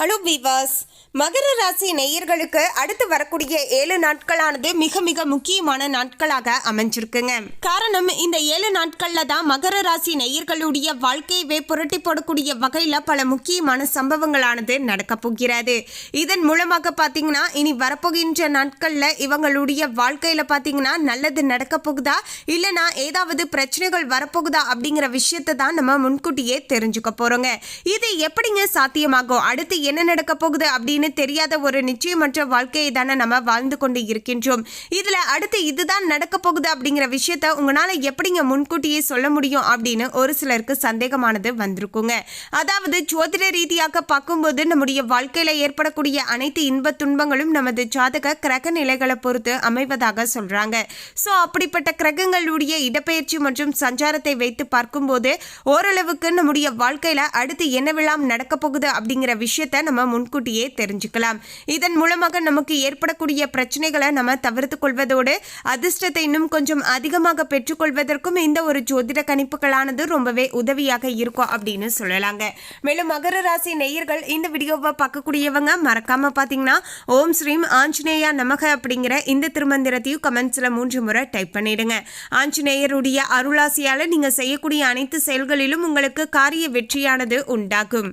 Hello விவாஸ் மகர ராசி நேயர்களுக்கு அடுத்து வரக்கூடிய ஏழு நாட்களானது மிக மிக முக்கியமான நாட்களாக அமைஞ்சிருக்குங்க. காரணம் இந்த ஏழு நாட்கள்ல தான் மகர ராசி நேயர்களுடைய வாழ்க்கையவே புரட்டி போடக்கூடிய வகையில பல முக்கியமான சம்பவங்களானது நடக்க போகிறது. இதன் மூலமாக பார்த்தீங்கன்னா இனி வரப்போகின்ற நாட்கள்ல இவங்களுடைய வாழ்க்கையில பார்த்தீங்கன்னா நல்லது நடக்க போகுதா? இல்லைனா ஏதாவது பிரச்சனைகள் வரப்போகுதா? அப்படிங்கிற விஷயத்தை தான் நம்ம முன்கூட்டியே தெரிஞ்சுக்க போறோங்க. இது எப்படிங்க சாத்தியமாகும்? அடுத்து என்ன நடக்க போகுது அப்படின்னு தெரியாத ஒரு நிச்சயமற்ற வாழ்க்கையை தானே நம்ம வாழ்ந்து கொண்டு இருக்கின்றோம். இதுல அடுத்து இதுதான் நடக்க போகுது அப்படிங்கிற விஷயத்த உங்களால எப்படிங்க முன்கூட்டியே சொல்ல முடியும் அப்படின்னு ஒரு சிலருக்கு சந்தேகமானது வந்திருக்குங்க. அதாவது ஜோதிட ரீதியாக பார்க்கும்போது நம்முடைய வாழ்க்கையில ஏற்படக்கூடிய அனைத்து இன்ப துன்பங்களும் நமது ஜாதக கிரக நிலைகளை பொறுத்து அமைவதாக சொல்றாங்க. ஸோ அப்படிப்பட்ட கிரகங்களுடைய இடப்பெயர்ச்சி மற்றும் சஞ்சாரத்தை வைத்து பார்க்கும்போது ஓரளவுக்கு நம்முடைய வாழ்க்கையில அடுத்து என்னவெல்லாம் நடக்க போகுது அப்படிங்கிற விஷயத்த நம்ம முன்கூட்டியே தெரிஞ்சுக்கலாம். இதன் மூலமாக நமக்கு ஏற்படக்கூடிய பிரச்சனைகளை நம்ம தவிர்த்து கொள்வதோடு அதிர்ஷ்டத்தை இன்னும் கொஞ்சம் அதிகமாக பெற்றுக்கொள்வதற்கும் இந்த ஒரு ஜோதிட கணிப்புகளானது ரொம்பவே உதவியாக இருக்கும் அப்படின்னு சொல்லலாங்க. மேலும் மகர ராசி நேயர்கள் இந்த வீடியோவை பார்க்கக்கூடியவங்க மறக்காம பார்த்தீங்கன்னா ஓம் ஸ்ரீம் ஆஞ்சநேயா நமக அப்படிங்கிற இந்த திருமந்திரத்தையும் கமெண்ட்ஸில் மூன்று முறை டைப் பண்ணிடுங்க. ஆஞ்சநேயருடைய அருளாசியால் நீங்கள் செய்யக்கூடிய அனைத்து செயல்களிலும் உங்களுக்கு காரிய வெற்றியானது உண்டாகும்.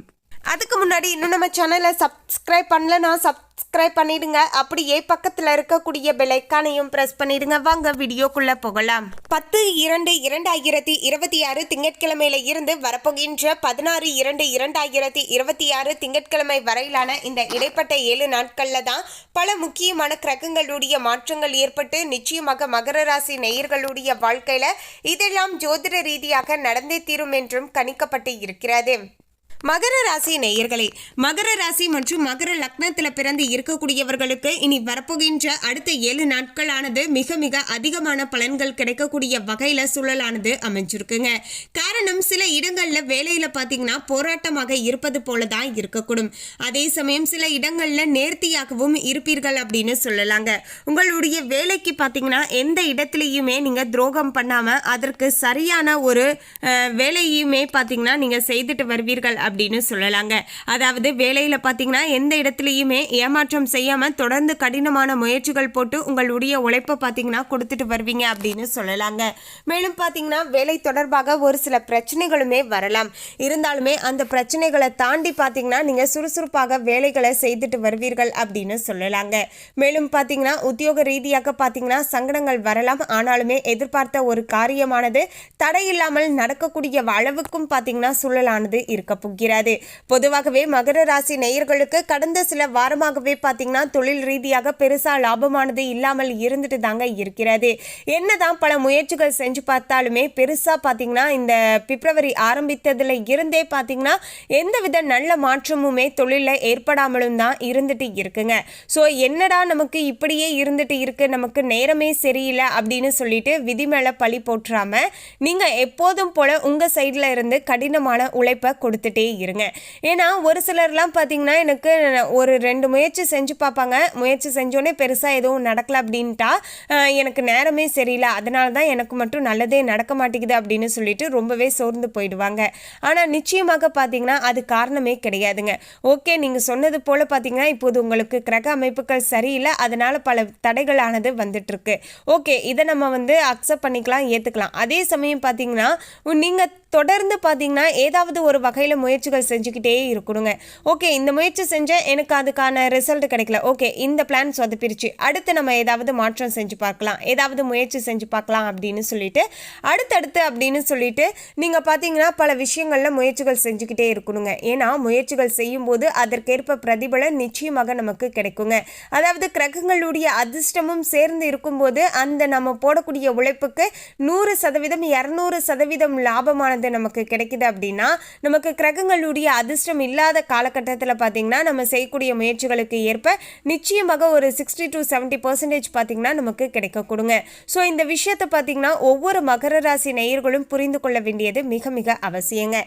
அதுக்கு முன்னாடி இன்னும் நம்ம சேனலை சப்ஸ்கிரைப் பண்ணலன்னா சப்ஸ்கிரைப் பண்ணிடுங்க. அப்படியே பக்கத்தில் இருக்கக்கூடிய பெலைக்கானையும் ப்ரெஸ் பண்ணிடுங்க. வாங்க வீடியோக்குள்ளே போகலாம். பத்து இரண்டு இரண்டாயிரத்தி இருபத்தி ஆறு திங்கட்கிழமையில இருந்து வரப்போகின்ற பதினாறு இரண்டு இரண்டாயிரத்தி இருபத்தி ஆறு திங்கட்கிழமை வரையிலான இந்த இடைப்பட்ட ஏழு நாட்களில் தான் பல முக்கியமான கிரகங்களுடைய மாற்றங்கள் ஏற்பட்டு நிச்சயமாக மகர ராசி நேயர்களுடைய வாழ்க்கையில இதெல்லாம் ஜோதிட ரீதியாக நடந்தே தீரும் என்றும் கணிக்கப்பட்டு இருக்கிறது. மகர ராசி நேயர்களே மகர ராசி மற்றும் மகர லக்னத்தில் பிறந்து இருக்கக்கூடியவர்களுக்கு இனி வரப்போகின்ற அடுத்த ஏழு நாட்களானது மிக மிக அதிகமான பலன்கள் கிடைக்கக்கூடிய வகையில் சூழலானது அமைஞ்சிருக்குங்க. காரணம் சில இடங்களில் வேலையில் பார்த்தீங்கன்னா போராட்டமாக இருப்பது போல தான் இருக்கக்கூடும். அதே சமயம் சில இடங்களில் நேர்த்தியாகவும் இருப்பீர்கள் அப்படின்னு சொல்லலாங்க. உங்களுடைய வேலைக்கு பார்த்தீங்கன்னா எந்த இடத்துலையுமே நீங்கள் துரோகம் பண்ணாமல் அதற்கு சரியான ஒரு வேலையுமே பார்த்தீங்கன்னா நீங்கள் செய்துட்டு வருவீர்கள் அப்படின்னு சொல்லலாங்க. அதாவது வேலையில் பார்த்தீங்கன்னா எந்த இடத்துலையுமே ஏமாற்றம் செய்யாமல் தொடர்ந்து கடினமான முயற்சிகள் போட்டு உங்களுடைய உழைப்பை பார்த்தீங்கன்னா கொடுத்துட்டு வருவீங்க அப்படின்னு சொல்லலாங்க. மேலும் பார்த்தீங்கன்னா வேலை தொடர்பாக ஒரு சில பிரச்சனைகளுமே வரலாம். இருந்தாலுமே அந்த பிரச்சனைகளை தாண்டி பார்த்தீங்கன்னா நீங்கள் சுறுசுறுப்பாக வேலைகளை செய்துட்டு வருவீர்கள் அப்படின்னு சொல்லலாங்க. மேலும் பார்த்தீங்கன்னா உத்தியோக ரீதியாக பார்த்தீங்கன்னா சங்கடங்கள் வரலாம். ஆனாலுமே எதிர்பார்த்த ஒரு காரியமானது தடையில்லாமல் நடக்கக்கூடிய அளவுக்கும் பார்த்தீங்கன்னா சூழலானது இருக்க போகிறது. பொதுவாகவே மகர ராசி நேயர்களுக்கு கடந்த சில வாரமாகவே பார்த்தீங்கன்னா தொழில் ரீதியாக பெருசாக லாபமானது இல்லாமல் இருந்துட்டு தாங்க இருக்கிறது. என்னதான் பல முயற்சிகள் செஞ்சு பார்த்தாலுமே பெருசாக பார்த்தீங்கன்னா இந்த பிப்ரவரி ஆரம்பித்ததில் இருந்தே பார்த்தீங்கன்னா எந்தவித நல்ல மாற்றமுமே தொழிலில் ஏற்படாமலும் தான் இருந்துட்டு இருக்குங்க. ஸோ என்னடா நமக்கு இப்படியே இருந்துட்டு இருக்கு நமக்கு நேரமே சரியில்லை அப்படின்னு சொல்லிட்டு விதி மேலே பழி போட்டுறாம நீங்கள் எப்போதும் போல உங்கள் சைடில் இருந்து கடினமான உழைப்பை கொடுத்துட்டே இருங்க. ஏன்னா ஒரு சிலர்லாம் பார்த்தீங்கன்னா எனக்கு ஒரு ரெண்டு முயற்சி செஞ்சு பார்ப்பாங்க முயற்சி செஞ்சோன்னே பெருசாக எதுவும் நடக்கல அப்படின்ட்டா எனக்கு நேரமே சரியில்லை. அதனால தான் எனக்கு மட்டும் நல்லதே நடக்க மாட்டேங்குது அப்படின்னு சொல்லிட்டு ரொம்பவே சோர்ந்து போயிடுவாங்க. ஆனால் நிச்சயமாக பார்த்தீங்கன்னா அது காரணமே கிடையாதுங்க. ஓகே நீங்கள் சொன்னது போல் பார்த்தீங்கன்னா இப்போது உங்களுக்கு கிரக அமைப்புகள் சரியில்லை. அதனால் பல தடைகளானது வந்துட்டுருக்கு. ஓகே இதை நம்ம வந்து அக்செப்ட் பண்ணிக்கலாம் ஏற்றுக்கலாம் அதே சமயம் பார்த்தீங்கன்னா நீங்கள் தொடர்ந்து பார்த்தீங்கன்னா ஏதாவது ஒரு வகையில் முயற்சி முயற்சிகள் செஞ்சுக்கிட்டே இருக்கணுங்க. ஓகே இந்த முயற்சி செஞ்சேன் எனக்கு அதுக்கான ரிசல்ட் கிடைக்கல. ஓகே இந்த பிளான் சொதப்பிருச்சு. அடுத்து நம்ம ஏதாவது மாற்றம் செஞ்சு பார்க்கலாம். ஏதாவது முயற்சி செஞ்சு பார்க்கலாம் அப்படின்னு சொல்லிட்டு அடுத்தடுத்து அப்படின்னு சொல்லிட்டு நீங்கள் பார்த்தீங்கன்னா பல விஷயங்களில் முயற்சிகள் செஞ்சுக்கிட்டே இருக்கணுங்க. ஏன்னா முயற்சிகள் செய்யும்போது அதற்கேற்ப பிரதிபலன் நிச்சயமாக நமக்கு கிடைக்குங்க. அதாவது கிரகங்களுடைய அதிர்ஷ்டமும் சேர்ந்து இருக்கும்போது அந்த நம்ம போடக்கூடிய உழைப்புக்கு நூறு சதவீதம் இரநூறு சதவீதம் லாபமானது நமக்கு கிடைக்குது அப்படின்னா நமக்கு கிரகங்களுடைய அதிர்ஷ்டம் இல்லாத காலகட்டத்தில் பார்த்தீங்கன்னா நம்ம செய்யக்கூடிய முயற்சிகளுக்கு ஏற்ப நிச்சயமாக ஒரு சிக்ஸ்டி டு செவன்ட்டி பர்சன்டேஜ் பார்த்தீங்கன்னா நமக்கு கிடைக்கக்கூடுங்க ஸோ இந்த விஷயத்தை பார்த்தீங்கன்னா ஒவ்வொரு மகர ராசி நேயர்களும் புரிந்து கொள்ள வேண்டியது மிக மிக அவசியங்க.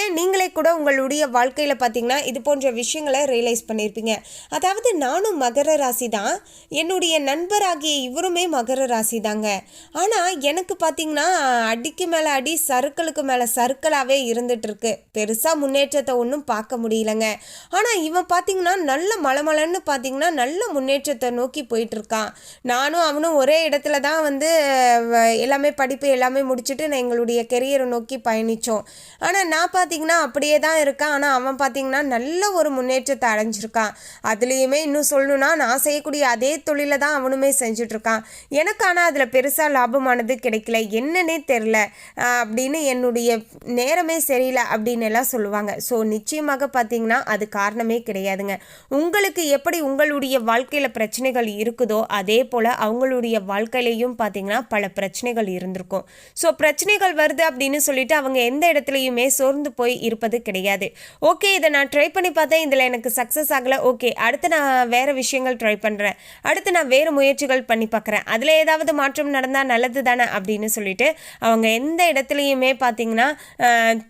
ஏன்? நீங்களே கூட உங்களுடைய வாழ்க்கையில் பார்த்தீங்கன்னா இது போன்ற விஷயங்களை ரியலைஸ் பண்ணியிருப்பீங்க அதாவது நானும் மகர ராசி தான். என்னுடைய நண்பராகிய இவருமே மகர ராசி தாங்க. ஆனால் எனக்கு பார்த்தீங்கன்னா அடிக்கு மேலே அடி சருக்களுக்கு மேலே சருக்களாகவே இருந்துட்டு இருக்கு. பெருசாக முன்னேற்றத்தை ஒன்றும் பார்க்க முடியலங்க. ஆனால் இவன் பார்த்தீங்கன்னா நல்ல மலமலன்னு பார்த்தீங்கன்னா நல்ல முன்னேற்றத்தை நோக்கி போயிட்டுருக்கான். நானும் அவனும் ஒரே இடத்துல தான் வந்து வ- எல்லாமே படிப்பு எல்லாமே முடிச்சுட்டு நான் எங்களுடைய கெரியரை நோக்கி பயணித்தோம் ஆனால் நான் பார்த்தீங்கன்னா அப்படியே தான் இருக்கேன். ஆனால் அவன் பார்த்தீங்கன்னா நல்ல ஒரு முன்னேற்றத்தை அடைஞ்சிருக்கான். அதுலேயுமே இன்னும் சொல்லணும்னா நான் செய்யக்கூடிய அதே தொழிலை தான் அவனுமே செஞ்சிட்ருக்கான் எனக்கு ஆனால் அதில் பெருசாக லாபமானது கிடைக்கல. என்னன்னே தெரில அப்படின்னு என்னுடைய நேரமே சரியில்லை அப்படின்னு எல்லாம் சொல்லுவாங்க. ஸோ நிச்சயமாக பார்த்தீங்கன்னா அது காரணமே கிடையாதுங்க. உங்களுக்கு எப்படி உங்களுடைய வாழ்க்கையில் பிரச்சனைகள் இருக்குதோ அதே போல் அவங்களுடைய வாழ்க்கையிலையும் பார்த்தீங்கன்னா பல பிரச்சனைகள் இருந்திருக்கும். ஸோ பிரச்சனைகள் வருது அப்படின்னு சொல்லிட்டு அவங்க எந்த இடத்துலையுமே சோர்ந்து போய் இருப்பது கிடையாது. ஓகே இதை நான் ட்ரை பண்ணி பார்த்தேன். இதில் எனக்கு சக்ஸஸ் ஆகலை. ஓகே அடுத்து நான் வேறு விஷயங்கள் ட்ரை பண்ணுறேன் அடுத்து நான் வேறு முயற்சிகள் பண்ணி பார்க்குறேன். அதில் ஏதாவது மாற்றம் நடந்தால் நல்லது தானே அப்படின்னு சொல்லிட்டு அவங்க எந்த இடத்துலையுமே பார்த்தீங்கன்னா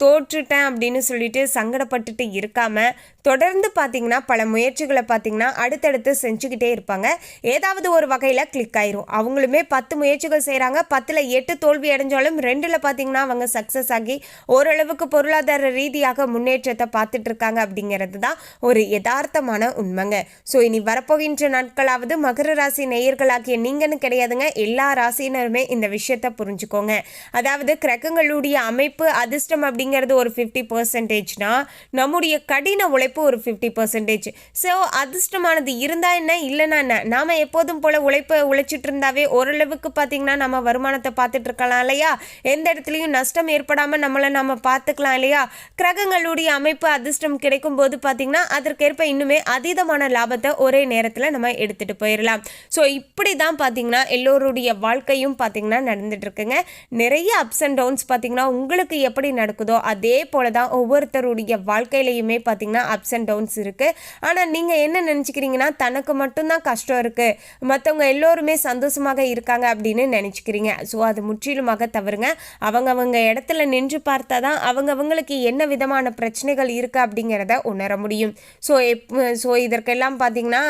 தோற்றுட்டேன் அப்படின்னு சொல்லிட்டு சங்கடப்பட்டுட்டு இருக்காம தொடர்ந்து பார்த்தீங்கன்னா பல முயற்சிகளை பார்த்தீங்கன்னா அடுத்தடுத்து செஞ்சுக்கிட்டே இருப்பாங்க. ஏதாவது ஒரு வகையில் கிளிக் ஆயிரும். அவங்களுமே பத்து முயற்சிகள் செய்கிறாங்க பத்தில் எட்டு தோல்வி அடைஞ்சாலும் ரெண்டில் பார்த்தீங்கன்னா அவங்க சக்ஸஸ் ஆகி ஓரளவுக்கு பொருளாதார ரீதியாக முன்னேற்றத்தை பார்த்துட்டு இருக்காங்க அப்படிங்கிறது தான் ஒரு யதார்த்தமான உண்மைங்க. ஸோ இனி வரப்போகின்ற நாட்களாவது மகர ராசி நேயர்களாகிய நீங்கன்னு கிடையாதுங்க. எல்லா ராசியினருமே இந்த விஷயத்தை புரிஞ்சுக்கோங்க. அதாவது கிரகங்களுடைய அமைப்பு அதிர்ஷ்டம் அப்படிங்கிறது ஒரு ஃபிஃப்டி பர்சன்டேஜ்னா நம்முடைய கடின உழைப்பு ஒரு ஃபிஃப்டி பர்சன்டேஜ் ஸோ அதிர்ஷ்டமானது இருந்தால் என்ன? இல்லைன்னா என்ன? நாம எப்போதும் போல் உழைப்பை உழைச்சிட்டு இருந்தாவே ஓரளவுக்கு பார்த்தீங்கன்னா நம்ம வருமானத்தை பார்த்துட்டு இருக்கலாம் இல்லையா? எந்த இடத்துலையும் நஷ்டம் ஏற்படாமல் நம்மளை நம்ம பார்த்துக்கலாம் இல்லையா? கிரகங்களுடைய அமைப்பு அதிர்ஷ்டம் கிடைக்கும் போது பார்த்தீங்கன்னா அதற்கேற்ப இன்னுமே அதீதமான லாபத்தை ஒரே நேரத்தில் நம்ம எடுத்துகிட்டு போயிடலாம் ஸோ இப்படி தான் பார்த்தீங்கன்னா எல்லோருடைய வாழ்க்கையும் பார்த்தீங்கன்னா நடந்துகிட்ருக்குங்க நிறைய அப்ஸ் அண்ட் டவுன்ஸ் பார்த்தீங்கன்னா உங்களுக்கு எப்படி நடக்குதோ அதே போல தான் ஒவ்வொருத்தருடைய வாழ்க்கையிலையுமே பார்த்தீங்கன்னா அப்ஸ் அண்ட் டவுன்ஸ் இருக்குது ஆனால் நீங்கள் என்ன நினச்சிக்கிறீங்கன்னா தனக்கு மட்டும்தான் கஷ்டம் இருக்குது மற்றவங்க எல்லோருமே சந்தோஷமாக இருக்காங்க அப்படின்னு நினச்சிக்கிறீங்க. ஸோ அது முற்றிலுமாக தவறுங்க. அவங்கவங்க இடத்துல நின்று பார்த்தா தான் அவங்கவங்களுக்கு என்ன விதமான பிரச்சனைகள் இருக்குது அப்படிங்கிறத உணர முடியும். ஸோ எப் ஸோ இதற்கெல்லாம் பார்த்தீங்கன்னா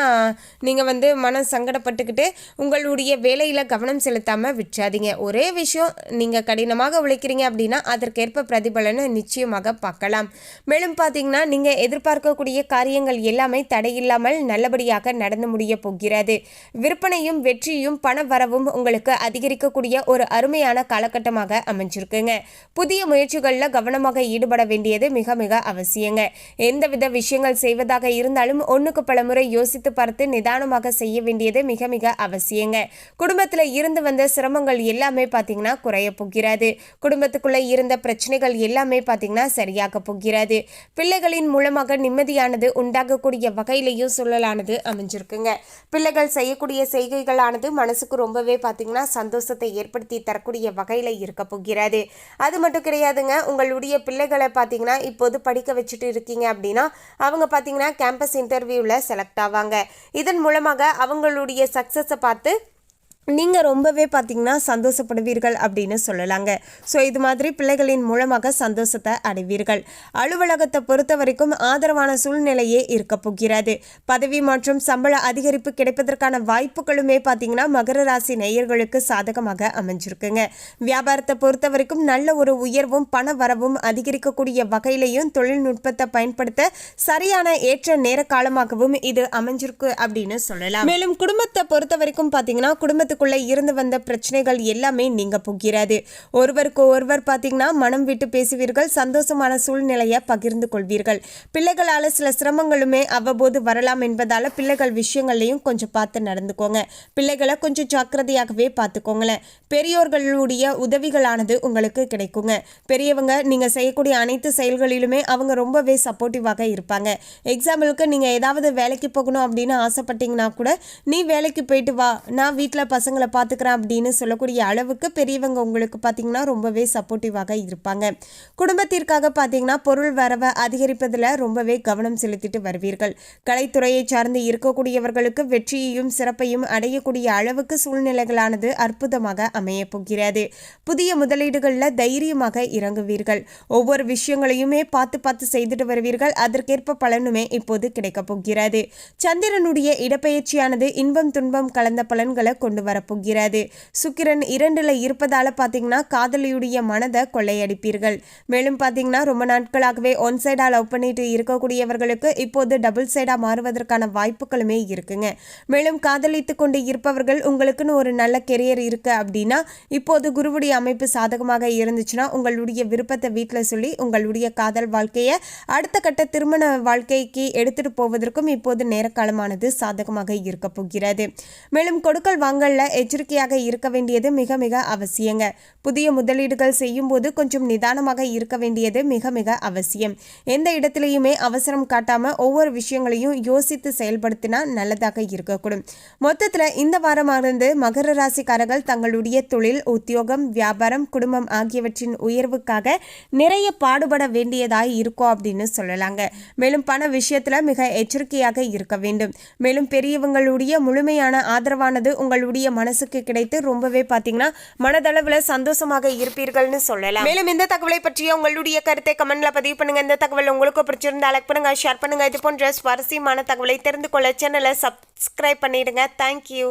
நீங்கள் வந்து மனம் சங்கடப்பட்டுக்கிட்டு உங்களுடைய வேலையில் கவனம் செலுத்தாமல் விட்டுறாதீங்க. ஒரே விஷயம் நீங்கள் கடினமாக உழைக்கிறீங்க அப்படின்னா அதற்கேற்ப பிரதிபலனை நிச்சயமாக பார்க்கலாம். மேலும் பார்த்தீங்கன்னா நீங்கள் எதிர்பார்க்கக்கூடிய காரியங்கள் எல்லாமே தடையில்லாமல் நல்லபடியாக நடந்து முடிய போகிறது. விற்பனையும் வெற்றியும் பண வரவும் உங்களுக்கு அதிகரிக்கக்கூடிய ஒரு அருமையான காலகட்டமாக அமைஞ்சிருக்குங்க. புதிய முயற்சிகளில் கவனமாக ஈடுபட வேண்டியது மிக மிக அவசியங்க. எந்தவித விஷயங்கள் செய்வதாக இருந்தாலும் ஒன்றுக்கு பல முறை யோசித்து பார்த்து நிதானமாக செய்ய வேண்டியது மிக மிக அவசியங்க. குடும்பத்தில் இருந்து வந்த சிரமங்கள் எல்லாமே பார்த்தீங்கன்னா குறைய போகிறது. குடும்பத்துக்குள்ளே இருந்த பிரச்சனைகள் எல்லாமே பார்த்தீங்கன்னா சரியாக போகிறது. பிள்ளைகளின் மூலமாக நிம்மதியானது உண்டாகக்கூடிய வகையிலையும் சூழலானது அமைஞ்சிருக்குங்க. பிள்ளைகள் செய்யக்கூடிய செய்கைகளானது மனசுக்கு ரொம்பவே பார்த்தீங்கன்னா சந்தோஷத்தை ஏற்படுத்தி தரக்கூடிய வகையில் இருக்க போகிறது. அது மட்டும் கிடையாதுங்க உங்களுடைய பிள்ளைகளை பார்த்தீங்கன்னா இப்போது படிக்க வச்சுட்டு இருக்கீங்க அப்படின்னா அவங்க பார்த்தீங்கன்னா கேம்பஸ் இன்டர்வியூவில் செலக்ட் ஆவாங்க. இதன் மூலமாக அவங்களுடைய சக்ஸஸை பார்த்து நீங்கள் ரொம்பவே பார்த்தீங்கன்னா சந்தோஷப்படுவீர்கள் அப்படின்னு சொல்லலாங்க. ஸோ இது மாதிரி பிள்ளைகளின் மூலமாக சந்தோஷத்தை அடைவீர்கள். அலுவலகத்தை பொறுத்த வரைக்கும் ஆதரவான சூழ்நிலையே இருக்க போகிறது. பதவி மற்றும் சம்பள அதிகரிப்பு கிடைப்பதற்கான வாய்ப்புகளுமே பார்த்தீங்கன்னா மகர ராசி நேயர்களுக்கு சாதகமாக அமைஞ்சிருக்குங்க. வியாபாரத்தை பொறுத்த வரைக்கும் நல்ல ஒரு உயர்வும் பண வரவும் அதிகரிக்கக்கூடிய வகையிலையும் தொழில்நுட்பத்தை பயன்படுத்த சரியான ஏற்ற நேர காலமாகவும் இது அமைஞ்சிருக்கு அப்படின்னு சொல்லலாம். மேலும் குடும்பத்தை பொறுத்த வரைக்கும் பார்த்தீங்கன்னா குடும்பத்துக்குள்ள இருந்து வந்த பிரச்சனைகள் எல்லாமே நீங்க போகிறது. ஒருவருக்கு ஒருவர் பார்த்தீங்கன்னா மனம் விட்டு பேசுவீர்கள் சந்தோஷமான சூழ்நிலையை பகிர்ந்து கொள்வீர்கள். பிள்ளைகளால் சில சிரமங்களுமே அவ்வப்போது வரலாம் என்பதால் பிள்ளைகள் விஷயங்கள்லையும் கொஞ்சம் பார்த்து நடந்துக்கோங்க. பிள்ளைகளை கொஞ்சம் ஜாக்கிரதையாகவே பார்த்துக்கோங்களேன். பெரியோர்களுடைய உதவிகளானது உங்களுக்கு கிடைக்குங்க. பெரியவங்க நீங்கள் செய்யக்கூடிய அனைத்து செயல்களிலுமே அவங்க ரொம்பவே சப்போர்ட்டிவாக இருப்பாங்க. எக்ஸாம்பிளுக்கு நீங்கள் ஏதாவது வேலைக்கு போகணும் அப்படின்னு ஆசைப்பட்டீங்கன்னா கூட நீ வேலைக்கு போயிட்டு வா. நான் வீட்டில் பசங்களை பார்த்துக்கிறேன் அப்படின்னு சொல்லக்கூடிய அளவுக்கு பெரியவங்க உங்களுக்கு பார்த்தீங்கன்னா ரொம்பவே சப்போர்ட்டிவாக இருப்பாங்க. குடும்பத்திற்காக பார்த்தீங்கன்னா பொருள் வரவை அதிகரிப்பதில் ரொம்பவே கவனம் செலுத்திட்டு வருவீர்கள். கலைத்துறையை சார்ந்து இருக்கக்கூடியவர்களுக்கு வெற்றியையும் சிறப்பையும் அடையக்கூடிய அளவுக்கு சூழ்நிலைகளானது அற்புதமாக அமைய போகிறது. புதிய முதலீடுகளில் தைரியமாக இறங்குவீர்கள். ஒவ்வொரு விஷயங்களையுமே பார்த்து பார்த்து செய்துட்டு வருவீர்கள். அதற்கேற்ப பலனுமே இப்போது கிடைக்கப் போகிறது. சந்திரனுடைய இடப்பெயர்ச்சியானது இன்பம் துன்பம் கலந்த பலன்களை கொண்டு வர வரப்போகிறது. சுக்கிரன் இரண்டில் இருப்பதால் பார்த்தீங்கன்னா காதலியுடைய மனதை கொள்ளையடிப்பீர்கள். மேலும் பார்த்தீங்கன்னா ரொம்ப நாட்களாகவே ஒன் சைடாக லவ் பண்ணிட்டு இருக்கக்கூடியவர்களுக்கு இப்போது டபுள் சைடாக மாறுவதற்கான வாய்ப்புகளுமே இருக்குங்க. மேலும் காதலித்து கொண்டு இருப்பவர்கள் உங்களுக்குன்னு ஒரு நல்ல கெரியர் இருக்கு அப்படின்னா இப்போது குருவுடைய அமைப்பு சாதகமாக இருந்துச்சுன்னா உங்களுடைய விருப்பத்தை வீட்டில் சொல்லி உங்களுடைய காதல் வாழ்க்கையை அடுத்த கட்ட திருமண வாழ்க்கைக்கு எடுத்துட்டு போவதற்கும் இப்போது நேரக்காலமானது சாதகமாக இருக்க போகிறது மேலும் கொடுக்கல் வாங்கல்ல எச்சரிக்கையாக இருக்க வேண்டியது மிக மிக அவசியங்க. புதிய முதலீடுகள் செய்யும் போது கொஞ்சம் நிதானமாக இருக்க வேண்டியது மிக மிக அவசியம். எந்த இடத்துலையுமே அவசரம் காட்டாம ஒவ்வொரு விஷயங்களையும் யோசித்து செயல்படுத்தினா நல்லதாக இருக்கக்கூடும். மொத்தத்தில் இந்த வாரமானது மகர ராசிக்காரர்கள் தங்களுடைய தொழில் உத்தியோகம் வியாபாரம் குடும்பம் ஆகியவற்றின் உயர்வுக்காக நிறைய பாடுபட வேண்டியதாய் இருக்கும் அப்படின்னு சொல்லலாங்க. மேலும் பண விஷயத்துல மிக எச்சரிக்கையாக இருக்க வேண்டும். மேலும் பெரியவங்களுடைய முழுமையான ஆதரவானது உங்களுடைய மனசுக்கு கிடைத்து ரொம்பவே பார்த்தீங்கன்னா மனதளவில் சந்தோஷமாக இருப்பீர்கள்னு சொல்லலாம். மேலும் இந்த தகவலை பற்றிய உங்களுடைய கருத்தை கமெண்ட்ல பதிவு பண்ணுங்க. இந்த தகவல் உங்களுக்கு பிடிச்சிருந்தா லைக் பண்ணுங்க ஷேர் பண்ணுங்க. இது போன்ற சுவாரஸ்யமான தகவலை தெரிந்து கொள்ள சேனலை சப்ஸ்கிரைப் பண்ணிடுங்க. தேங்க்யூ